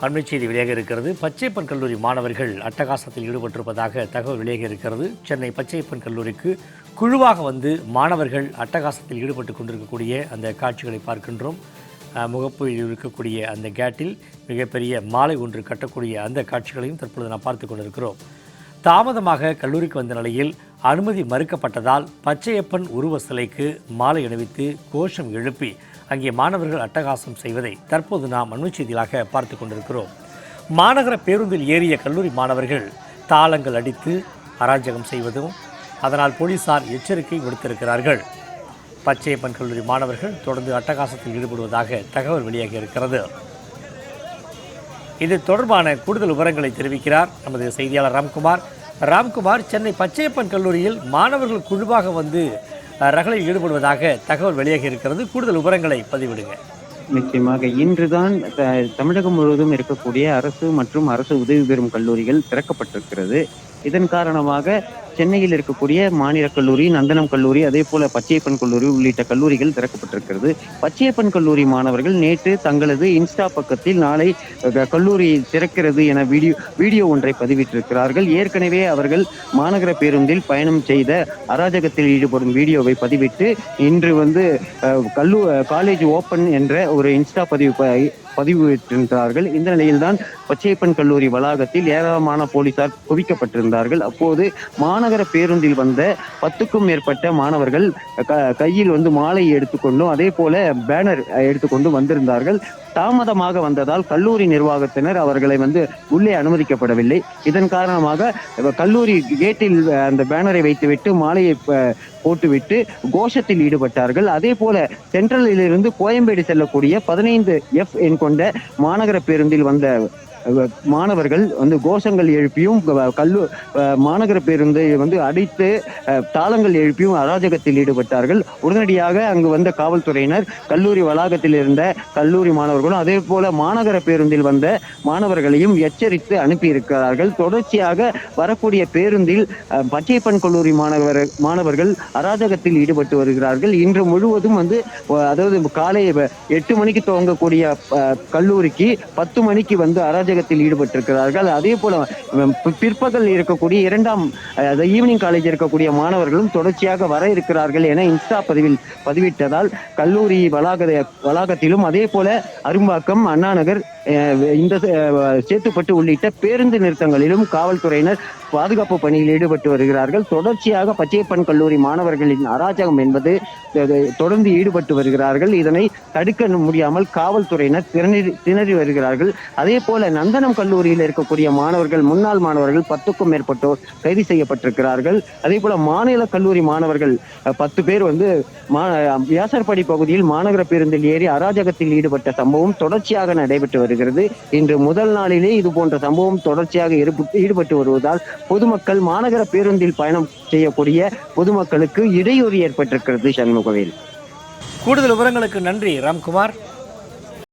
அண்மை செய்தி வெளியாக இருக்கிறது. பச்சையப்பன் கல்லூரி மாணவர்கள் அட்டகாசத்தில் ஈடுபட்டிருப்பதாக தகவல் வெளியாக இருக்கிறது. சென்னை பச்சையப்பன் கல்லூரிக்கு குழுவாக வந்து மாணவர்கள் அட்டகாசத்தில் ஈடுபட்டு கொண்டிருக்கக்கூடிய அந்த காட்சிகளை பார்க்கின்றோம். அஹ், முகப்பில் இருக்கக்கூடிய அந்த கேட்டில் மிகப்பெரிய மாலை ஒன்று கட்டக்கூடிய அந்த காட்சிகளையும் தற்பொழுது நாம் பார்த்து கொண்டிருக்கிறோம். தாமதமாக கல்லூரிக்கு வந்த நிலையில் அனுமதி மறுக்கப்பட்டதால் பச்சையப்பன் உருவ சிலைக்கு மாலை அணிவித்து கோஷம் எழுப்பி அங்கே மாணவர்கள் அட்டகாசம் செய்வதை தற்போது நாம் அண்மைச் செய்திகளாக பார்த்து கொண்டிருக்கிறோம். மாநகர பேருந்தில் ஏறிய கல்லூரி மாணவர்கள் தாளங்கள் அடித்து அராஜகம் செய்வதும் அதனால் போலீசார் எச்சரிக்கை விடுத்திருக்கிறார்கள். பச்சையப்பன் கல்லூரி மாணவர்கள் தொடர்ந்து அட்டகாசத்தில் ஈடுபடுவதாக தகவல் வெளியாகி இருக்கிறது. இது தொடர்பான கூடுதல் விவரங்களை தெரிவிக்கிறார் நமது செய்தியாளர் ராம்குமார். ராம்குமார் சென்னை பச்சையப்பன் கல்லூரியில் மாணவர்கள் குழுவாக வந்து ரகளில் ஈடுபடுவதாக தகவல் வெளியாகி இருக்கிறது. கூடுதல் விவரங்களை பதிவிடுங்க. நிச்சயமாக இன்றுதான் தமிழகம் முழுவதும் இருக்கக்கூடிய அரசு மற்றும் அரசு உதவி பெறும் கல்லூரிகள் திறக்கப்பட்டிருக்கிறது. இதன் காரணமாக சென்னையில் இருக்கக்கூடிய மாநில கல்லூரி நந்தனம் கல்லூரி அதே போல பச்சையப்பன் கல்லூரி உள்ளிட்ட கல்லூரிகள் திறக்கப்பட்டிருக்கிறது. பச்சையப்பன் கல்லூரி மாணவர்கள் நேற்று தங்களது இன்ஸ்டா பக்கத்தில் நாளை கல்லூரி திறக்கிறது என வீடியோ வீடியோ ஒன்றை பதிவிட்டிருக்கிறார்கள். ஏற்கனவே அவர்கள் மாநகர பேருந்தில் பயணம் செய்த அராஜகத்தில் ஈடுபடும் வீடியோவை பதிவிட்டு இன்று வந்து கல்லூ காலேஜ் ஓபன் என்ற ஒரு இன்ஸ்டா பதிவு பதிவிட்டிருந்தார்கள் இந்த நிலையில்தான் பச்சையப்பன் கல்லூரி வளாகத்தில் ஏராளமான போலீசார் குவிக்கப்பட்டிருந்தார்கள். அப்போது மாநகர பேருந்தில் வந்த பத்துக்கும் மேற்பட்ட மாணவர்கள் க- கையில் வந்து மாலை எடுத்துக்கொண்டும் அதே போல பேனர் எடுத்துக்கொண்டு வந்திருந்தார்கள். தாமதமாக வந்ததால் கல்லூரி நிர்வாகத்தினர் அவர்களை வந்து உள்ளே அனுமதிக்கப்படவில்லை. இதன் காரணமாக கல்லூரி கேட்டில் அந்த பேனரை வைத்துவிட்டு மாலையை போட்டுவிட்டு கோஷத்தில் ஈடுபட்டார்கள். அதே போல சென்ட்ரலில் இருந்து கோயம்பேடு செல்லக்கூடிய பதினைந்து எஃப் என்கொண்ட கொண்ட மாநகர பேருந்தில் வந்த மாணவர்கள் வந்து கோஷங்கள் எழுப்பியும் கல்லு மாநகர பேருந்தை வந்து அடித்து தாளங்கள் எழுப்பியும் அராஜகத்தில் ஈடுபட்டார்கள். உடனடியாக அங்கு வந்த காவல்துறையினர் கல்லூரி வளாகத்தில் இருந்த கல்லூரி மாணவர்களும் அதே போல மாநகர பேருந்தில் வந்த மாணவர்களையும் எச்சரித்து அனுப்பியிருக்கிறார்கள். தொடர்ச்சியாக வரக்கூடிய பேருந்தில் பச்சைப்பன் கல்லூரி மாணவர் மாணவர்கள் அராஜகத்தில் ஈடுபட்டு வருகிறார்கள். இன்று முழுவதும் வந்து அதாவது காலை எட்டு மணிக்கு துவங்கக்கூடிய கல்லூரிக்கு பத்து மணிக்கு வந்து அராஜக அபிஷேகத்தில் ஈடுபட்டிருக்கிறார்கள். அதே போல பிற்பகல் இருக்கக்கூடிய இரண்டாம் ஈவினிங் காலேஜ் இருக்கக்கூடிய மாணவர்களும் தொடர்ச்சியாக வர இருக்கிறார்கள் என இன்ஸ்டா பதிவில் பதிவிட்டதால் கல்லூரி வளாக வளாகத்திலும் அதே போல அரும்பாக்கம் அண்ணாநகர் இந்த சேத்துப்பட்டு உள்ளிட்ட பேருந்து நிறுத்தங்களிலும் காவல்துறையினர் பாதுகாப்பு பணியில் ஈடுபட்டு வருகிறார்கள். தொடர்ச்சியாக பச்சையப்பன் கல்லூரி மாணவர்களின் அராஜகம் என்பது தொடர்ந்து ஈடுபட்டு வருகிறார்கள். இதனை தடுக்க முடியாமல் காவல்துறையினர் திணறி திணறி வருகிறார்கள். அதே போல நந்தனம் கல்லூரியில் இருக்கக்கூடிய மாணவர்கள் முன்னாள் மாணவர்கள் பத்துக்கும் மேற்பட்டோர் கைது செய்யப்பட்டிருக்கிறார்கள். அதே போல மாநில கல்லூரி மாணவர்கள் பத்து பேர் வந்து வியாசர்படி பகுதியில் மாநகர பேருந்தில் ஏறி அராஜகத்தில் ஈடுபட்ட சம்பவம் தொடர்ச்சியாக நடைபெற்று வருகிறது. இன்று முதல் நாளிலே இது போன்ற சம்பவம் தொடர்ச்சியாக ஈடுபட்டு வருவதால் பொதுமக்கள் மாநகர பேருந்தில் பயணம் செய்யக்கூடிய பொதுமக்களுக்கு இடையூறு ஏற்பட்டிருக்கிறது சண்முகவேல். கூடுதல் விவரங்களுக்கு நன்றி ராம்குமார்.